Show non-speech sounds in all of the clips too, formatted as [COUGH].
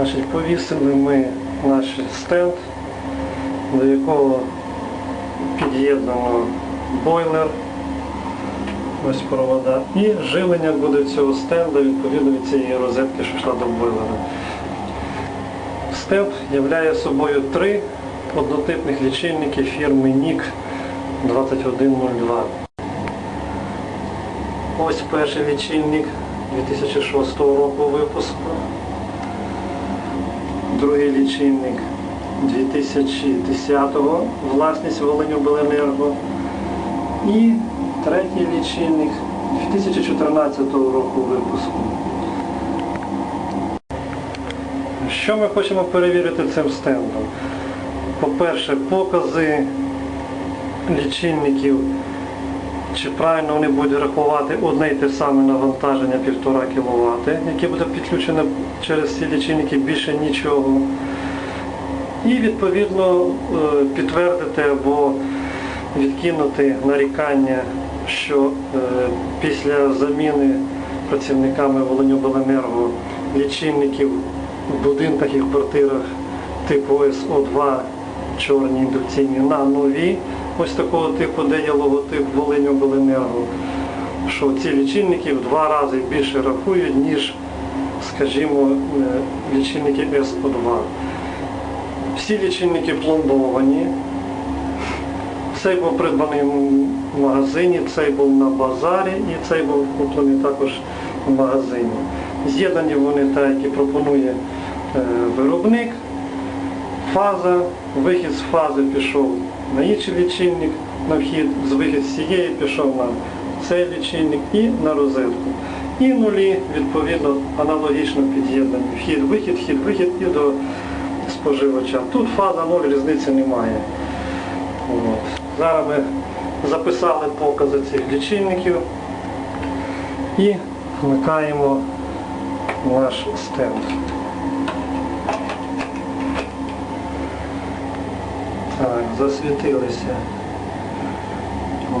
Значить, повісили ми наш стенд, до якого під'єднано бойлер, ось провода. І живлення буде цього стенда відповідно від цієї розетки, що йшла до бойлера. Стенд являє собою три однотипних лічильники фірми NIC 2102. Ось перший лічильник 2006 року випуску. Другий лічильник 2010-го, власність Волиньобленерго. І третій лічильник 2014 року випуску. Що ми хочемо перевірити цим стендом? По-перше, покази лічильників, чи правильно вони будуть рахувати одне й те саме навантаження 1,5 кВт, яке буде підключене через ці лічильники більше нічого. І відповідно е, підтвердити або відкинути нарікання, що е, після заміни працівниками Волиньобленерго лічильників в будинках і квартирах типу СО2 чорні індукційні на нові, ось такого типу, де є логотип Волиньобленерго, що ці лічильники в два рази більше рахують, ніж, скажімо, е, лічильники СО2. Всі лічильники пломбовані. Цей був придбаний в магазині, цей був на базарі і цей був куплений також в магазині. З'єднані вони так, як і пропонує е, виробник. Фаза, вихід з фази пішов на інший лічильник, на вхід, з вихід з цієї пішов на цей лічильник і на розетку. І нулі, відповідно, аналогічно під'єднані. Вхід, вихід, вхід, вихід і до споживача. Тут фаза 0, різниці немає. От. Зараз ми записали покази цих лічильників і вмикаємо наш стенд. Так, засвітилися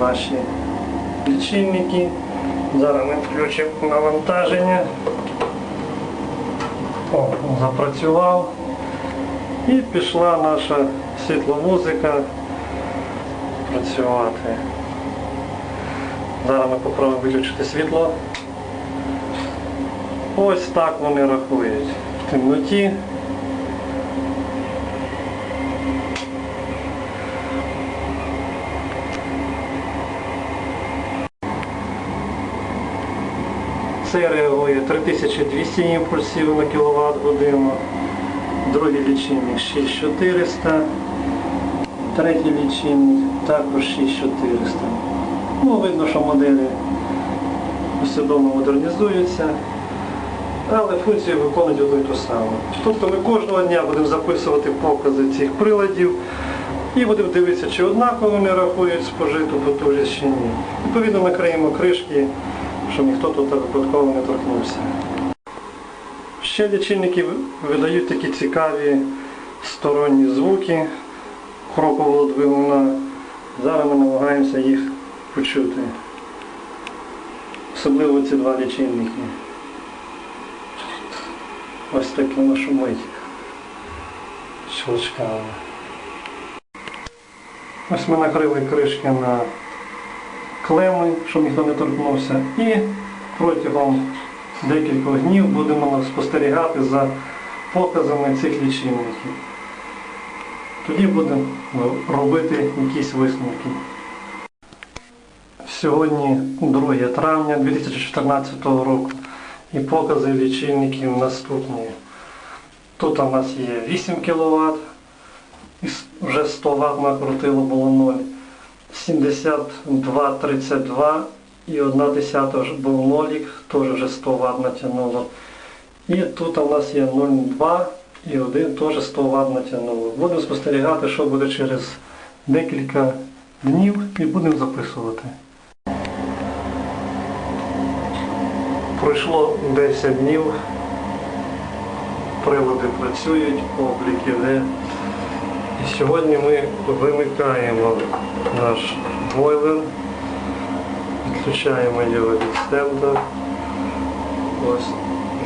наші лічильники. Зараз ми включимо навантаження. О, запрацював. І пішла наша світломузика працювати. Зараз ми попробуємо виключити світло. Ось так вони рахують. В темноті. Це реагує 3200 імпульсів на кВт годину. Другий лічильник 6400. Третій лічильник також 6400. Ну, видно, що моделі послідовно модернізуються, але функцію виконують одну і ту саму. Тобто ми кожного дня будемо записувати покази цих приладів і будемо дивитися, чи однаково вони рахують спожиту потужність чи ні. Відповідно, накриємо кришки, щоб ніхто тут випадково не торкнувся. Ще лічильники видають такі цікаві сторонні звуки хропового двигуна. Зараз ми намагаємося їх почути. Особливо ці два лічильники. Ось таке воно шумить щелчками. Ось ми накрили кришки на клеми, щоб ніхто не торкнувся. І протягом декількох днів будемо спостерігати за показами цих лічильників. Тоді будемо робити якісь висновки. Сьогодні 2 травня 2014 року і покази лічильників наступні. Тут у нас є 8 кВт, вже 100 Вт накрутило було 0, 72,32 і 1 десята був нолік, теж вже 100 Вт натягнуло. І тут у нас є 0,2 і один теж 100 Вт натягнуло. Будемо спостерігати, що буде через декілька днів і будемо записувати. Пройшло 10 днів, прилади працюють, облік іде. І сьогодні ми вимикаємо наш бойлер, відключаємо його від стенда. Ось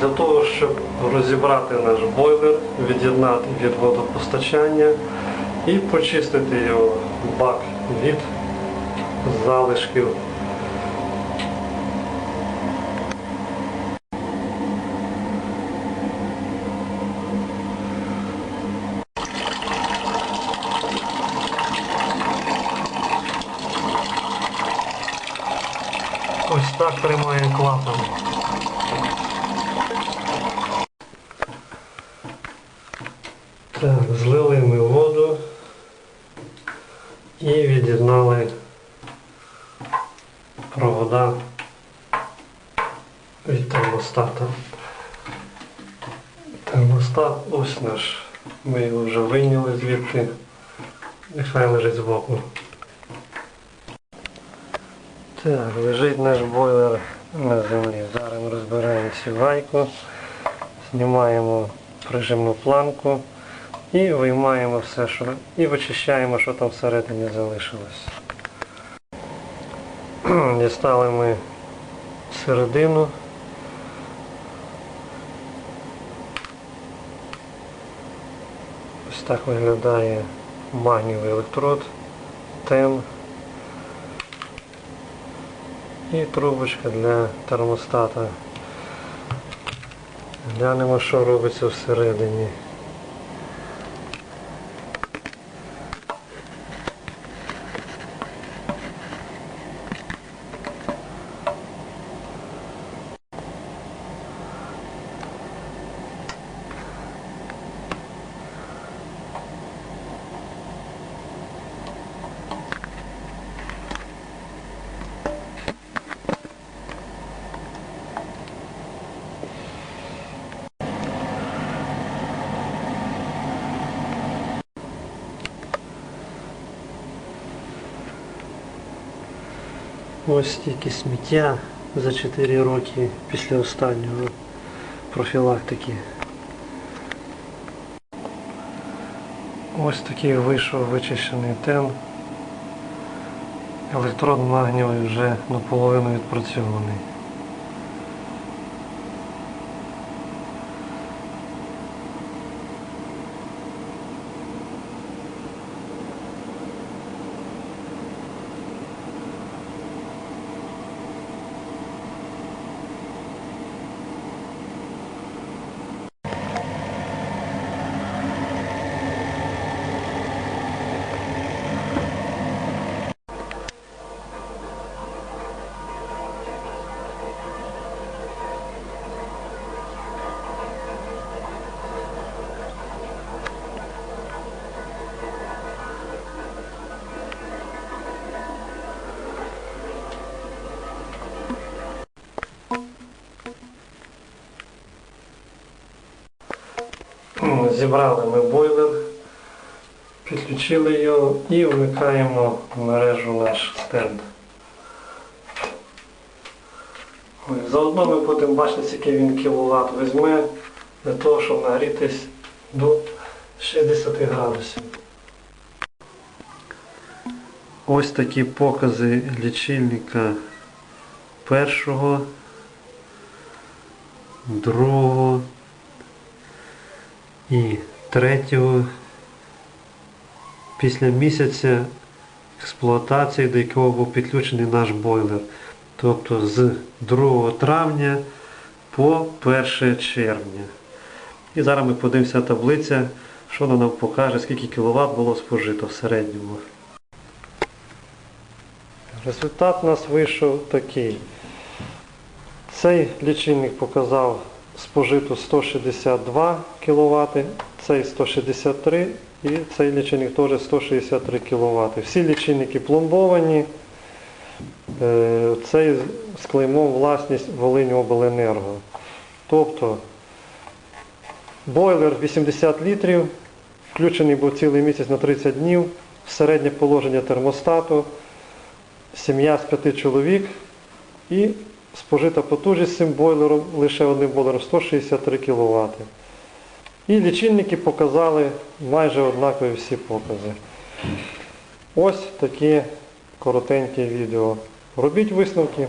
Для того, щоб розібрати наш бойлер, від'єднати від водопостачання і почистити його бак від залишків. Ось так тримає клапан. Так, злили ми воду і від'єднали провода від термостата. Термостат ось наш. Ми його вже вийняли звідти. Нехай лежить збоку. Так, лежить наш бойлер на землі. Зараз ми розбираємо цю гайку, знімаємо прижимну планку і виймаємо все, що і вичищаємо, що там всередині залишилось. [CLEARS THROAT] Дістали ми середину. Ось так виглядає магнієвий електрод, тен і трубочка для термостата. Глянемо, що робиться всередині. Ось стільки сміття за 4 роки після останнього профілактики. Ось такий вийшов вичищений тен. Електрод магнієвий вже наполовину відпрацьований. Зібрали ми бойлер, підключили його і вмикаємо в мережу наш стенд. Заодно ми будемо бачити, скільки він кіловат візьме для того, щоб нагрітись до 60 градусів. Ось такі покази лічильника першого, другого і третього після місяця експлуатації, до якого був підключений наш бойлер. Тобто з 2 травня по 1 червня. І зараз ми подивимося таблиця, що вона нам покаже, скільки кВт було спожито в середньому. Результат у нас вийшов такий. Цей лічильник показав спожито 162 кВт, цей 163 і цей лічильник теж 163 кВт. Всі лічильники пломбовані. Е, Цей з клеймом власність Волиньобленерго. Тобто бойлер 80 літрів, включений був цілий місяць на 30 днів, середнє положення термостату, сім'я з 5 чоловік і спожита потужність цим бойлером лише одним бойлером 163 кВт. І лічильники показали майже однакові всі покази. Ось такі коротенькі відео. Робіть висновки.